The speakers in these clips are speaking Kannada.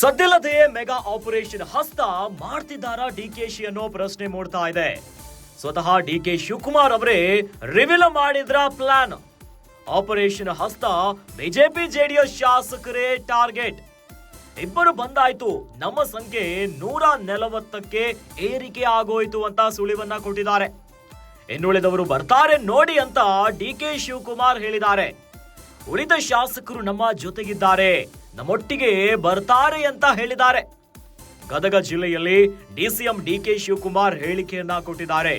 ಸದ್ದಿಲ್ಲದೆ ಮೆಗಾ ಆಪರೇಷನ್ ಹಸ್ತ ಮಾಡ್ತಿದ್ದಾರಾ ಶಿ ಅನ್ನೋ ಪ್ರಶ್ನೆ ಮೂಡ್ತಾ ಇದೆ. ಸ್ವತಃ ಡಿ ಕೆ ಶಿವಕುಮಾರ್ ಅವರೇ ರಿವೀಲ್ ಮಾಡಿದ್ರ plan operation Hasta BJP JDS ಶಾಸಕರೇ ಟಾರ್ಗೆಟ್. ಇಬ್ಬರು ಬಂದಾಯ್ತು. ನಮ್ಮ ಸಂಖ್ಯೆ ನೂರ ನಲವತ್ತಕ್ಕೆ ಏರಿಕೆ ಆಗೋಯ್ತು ಅಂತ ಸುಳಿವನ್ನ ಕೊಟ್ಟಿದ್ದಾರೆ. ಇನ್ನುಳಿದವರು ಬರ್ತಾರೆ ನೋಡಿ ಅಂತ ಡಿ ಕೆ ಶಿವಕುಮಾರ್ ಹೇಳಿದ್ದಾರೆ. ಉಳಿದ ಶಾಸಕರು ನಮ್ಮ ಜೊತೆಗಿದ್ದಾರೆ. ನಮ್ಮೊಟ್ಟಿಗೆ ಬರ್ತಾರೆ ಅಂತ ಹೇಳಿದ್ದಾರೆ. ಗದಗ ಜಿಲ್ಲೆಯಲ್ಲಿ ಡಿಸಿಎಂ ಡಿಕೆ ಶಿವಕುಮಾರ್ ಹೇಳಿಕೆಯನ್ನ ಕೊಟ್ಟಿದ್ದಾರೆ.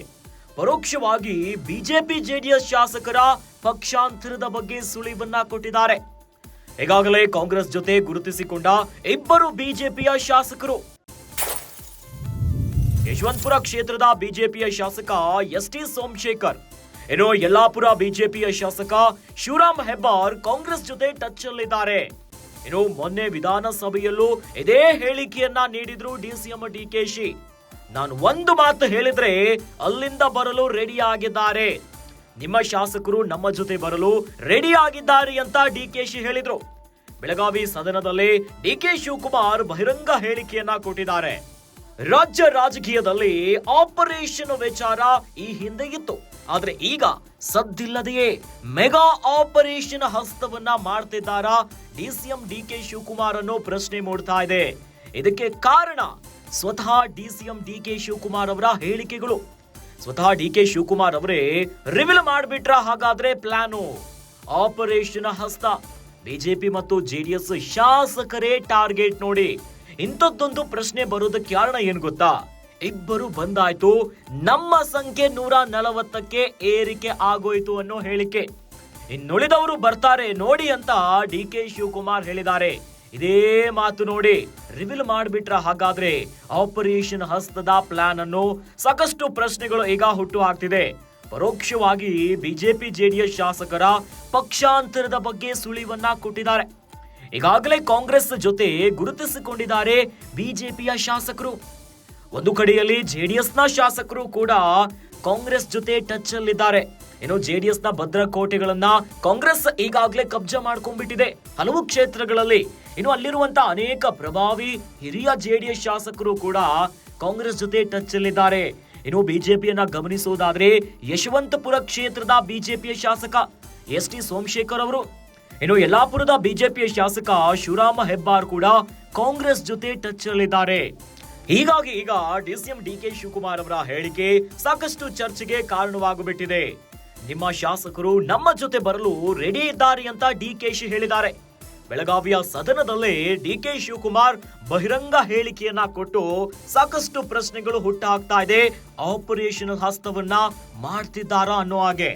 ಪರೋಕ್ಷವಾಗಿ ಬಿಜೆಪಿ ಜೆಡಿಎಸ್ ಶಾಸಕರ ಪಕ್ಷಾಂತರದ ಬಗ್ಗೆ ಸುಳಿವನ್ನ ಕೊಟ್ಟಿದ್ದಾರೆ. ಈಗಾಗಲೇ ಕಾಂಗ್ರೆಸ್ ಜೊತೆ ಗುರುತಿಸಿಕೊಂಡ ಇಬ್ಬರು ಬಿಜೆಪಿಯ ಶಾಸಕರು. ಯಶವಂತಪುರ ಕ್ಷೇತ್ರದ ಬಿಜೆಪಿಯ ಶಾಸಕ ಎಸ್ ಟಿ ಸೋಮಶೇಖರ್. ಇನ್ನು ಯಲ್ಲಾಪುರ ಬಿಜೆಪಿಯ ಶಾಸಕ ಶಿವರಾಮ್ ಹೆಬ್ಬಾರ್ ಕಾಂಗ್ರೆಸ್ ಜೊತೆ ಟಚ್ ಅಲ್ಲಿದ್ದಾರೆ ಇನ್ನು ಮೊನ್ನೆ ವಿಧಾನಸಭೆಯಲ್ಲೂ ಇದೇ ಹೇಳಿಕೆಯನ್ನ ನೀಡಿದ್ರು ಡಿಸಿಎಂ ಡಿಕೆಶಿ. ನಾನು ಒಂದು ಮಾತು ಹೇಳಿದ್ರೆ ಅಲ್ಲಿಂದ ಬರಲು ರೆಡಿ ಆಗಿದ್ದಾರೆ. ನಿಮ್ಮ ಶಾಸಕರು ನಮ್ಮ ಜೊತೆ ಬರಲು ರೆಡಿ ಆಗಿದ್ದಾರೆ ಅಂತ ಡಿಕೆಶಿ ಹೇಳಿದ್ರು. ಬೆಳಗಾವಿ ಸದನದಲ್ಲಿ ಡಿಕೆ ಶಿವಕುಮಾರ್ ಬಹಿರಂಗ ಹೇಳಿಕೆಯನ್ನ ಕೊಟ್ಟಿದ್ದಾರೆ. ರಾಜ್ಯ ರಾಜಕೀಯದಲ್ಲಿ ಆಪರೇಷನ್ ವಿಚಾರ ಈ ಹಿಂದೆ ಇತ್ತು. ಆದ್ರೆ ಈಗ ಸದ್ದಿಲ್ಲದೆಯೇ ಮೆಗಾ ಆಪರೇಷನ್ ಹಸ್ತವನ್ನ ಮಾಡ್ತಿದ್ದಾರಾ ಡಿಸಿಎಂ ಡಿಕೆ ಶಿವಕುಮಾರ್ ಅನ್ನೋ ಪ್ರಶ್ನೆ ಮೂಡ್ತಾ ಇದೆ. ಇದಕ್ಕೆ ಕಾರಣ ಸ್ವತಃ ಡಿಸಿಎಂ ಡಿಕೆ ಶಿವಕುಮಾರ್ ಅವರ ಹೇಳಿಕೆಗಳು. ಸ್ವತಃ ಡಿ ಕೆ ಶಿವಕುಮಾರ್ ಅವರೇ ರಿವೀಲ್ ಮಾಡ್ಬಿಟ್ರ ಹಾಗಾದ್ರೆ ಪ್ಲಾನು. ಆಪರೇಷನ್ ಹಸ್ತ. ಬಿಜೆಪಿ ಮತ್ತು ಜೆಡಿಎಸ್ ಶಾಸಕರೇ ಟಾರ್ಗೆಟ್ ನೋಡಿ. ಇಂಥದ್ದೊಂದು ಪ್ರಶ್ನೆ ಬರೋದಕ್ಕೆ ಕಾರಣ ಏನ್ ಗೊತ್ತಾ? ಇಬ್ಬರು ಬಂದಾಯ್ತು, ನಮ್ಮ ಸಂಖ್ಯೆ ನೂರ ನಲವತ್ತಕ್ಕೆ ಏರಿಕೆ ಆಗೋಯ್ತು ಅನ್ನೋ ಹೇಳಿಕೆ. ಇನ್ನುಳಿದವರು ಬರ್ತಾರೆ ನೋಡಿ ಅಂತ ಡಿ ಕೆ ಶಿವಕುಮಾರ್ ಹೇಳಿದ್ದಾರೆ. ಇದೇ ಮಾತು ನೋಡಿ, ರಿವೀಲ್ ಮಾಡ್ಬಿಟ್ರ ಹಾಗಾದ್ರೆ ಆಪರೇಷನ್ ಹಸ್ತದ ಪ್ಲಾನ್ ಅನ್ನು ಸಾಕಷ್ಟು ಪ್ರಶ್ನೆಗಳು ಈಗ ಹುಟ್ಟು ಹಾಕ್ತಿದೆ. ಪರೋಕ್ಷವಾಗಿ ಬಿಜೆಪಿ ಜೆಡಿಎಸ್ ಶಾಸಕರ ಪಕ್ಷಾಂತರದ ಬಗ್ಗೆ ಸುಳಿವನ್ನ ಕೊಟ್ಟಿದ್ದಾರೆ. ಈಗಾಗಲೇ ಕಾಂಗ್ರೆಸ್ ಜೊತೆ ಗುರುತಿಸಿಕೊಂಡಿದ್ದಾರೆ ಬಿಜೆಪಿಯ ಶಾಸಕರು. ಒಂದು ಕಡೆಯಲ್ಲಿ ಜೆಡಿಎಸ್ನ ಶಾಸಕರು ಕೂಡ ಕಾಂಗ್ರೆಸ್ ಜೊತೆ ಟಚ್ ಅಲ್ಲಿದ್ದಾರೆ. ಇನ್ನು ಜೆಡಿಎಸ್ನ ಭದ್ರಕೋಟೆಗಳನ್ನ ಕಾಂಗ್ರೆಸ್ ಈಗಾಗಲೇ ಕಬ್ಜಾ ಮಾಡ್ಕೊಂಡ್ಬಿಟ್ಟಿದೆ. ಹಲವು ಕ್ಷೇತ್ರಗಳಲ್ಲಿ ಇನ್ನು ಅಲ್ಲಿರುವಂತಹ ಅನೇಕ ಪ್ರಭಾವಿ ಹಿರಿಯ ಜೆಡಿಎಸ್ ಶಾಸಕರು ಕೂಡ ಕಾಂಗ್ರೆಸ್ ಜೊತೆ ಟಚ್ ಅಲ್ಲಿದ್ದಾರೆ. ಇನ್ನು ಬಿಜೆಪಿಯನ್ನ ಗಮನಿಸುವುದಾದ್ರೆ ಯಶವಂತಪುರ ಕ್ಷೇತ್ರದ ಬಿಜೆಪಿಯ ಶಾಸಕ ಎಸ್ ಟಿ ಸೋಮಶೇಖರ್ ಅವರು. ಇನ್ನು ಯಲ್ಲಾಪುರದ ಬಿಜೆಪಿಯ ಶಾಸಕ ಶಿವರಾಮ ಹೆಬ್ಬಾರ್ ಕೂಡ ಕಾಂಗ್ರೆಸ್ ಜೊತೆ ಟಚ್ ಅಲ್ಲಿದ್ದಾರೆ. ಹೀಗಾಗಿ ಈಗ ಡಿಸಿಎಂ ಡಿ ಕೆ ಶಿವಕುಮಾರ್ ಅವರ ಹೇಳಿಕೆ ಸಾಕಷ್ಟು ಚರ್ಚೆಗೆ ಕಾರಣವಾಗುಬಿಟ್ಟಿದೆ. ನಿಮ್ಮ ಶಾಸಕರು ನಮ್ಮ ಜೊತೆ ಬರಲು ರೆಡಿ ಇದ್ದಾರೆ ಅಂತ ಡಿ ಶಿ ಹೇಳಿದ್ದಾರೆ. ಬೆಳಗಾವಿಯ ಸದನದಲ್ಲೇ ಡಿ ಕೆ ಶಿವಕುಮಾರ್ ಬಹಿರಂಗ ಹೇಳಿಕೆಯನ್ನ ಕೊಟ್ಟು ಸಾಕಷ್ಟು ಪ್ರಶ್ನೆಗಳು ಹುಟ್ಟಾಗ್ತಾ ಇದೆ. ಆಪರೇಷನ್ ಹಸ್ತವನ್ನ ಮಾಡ್ತಿದ್ದಾರಾ ಅನ್ನೋ ಹಾಗೆ.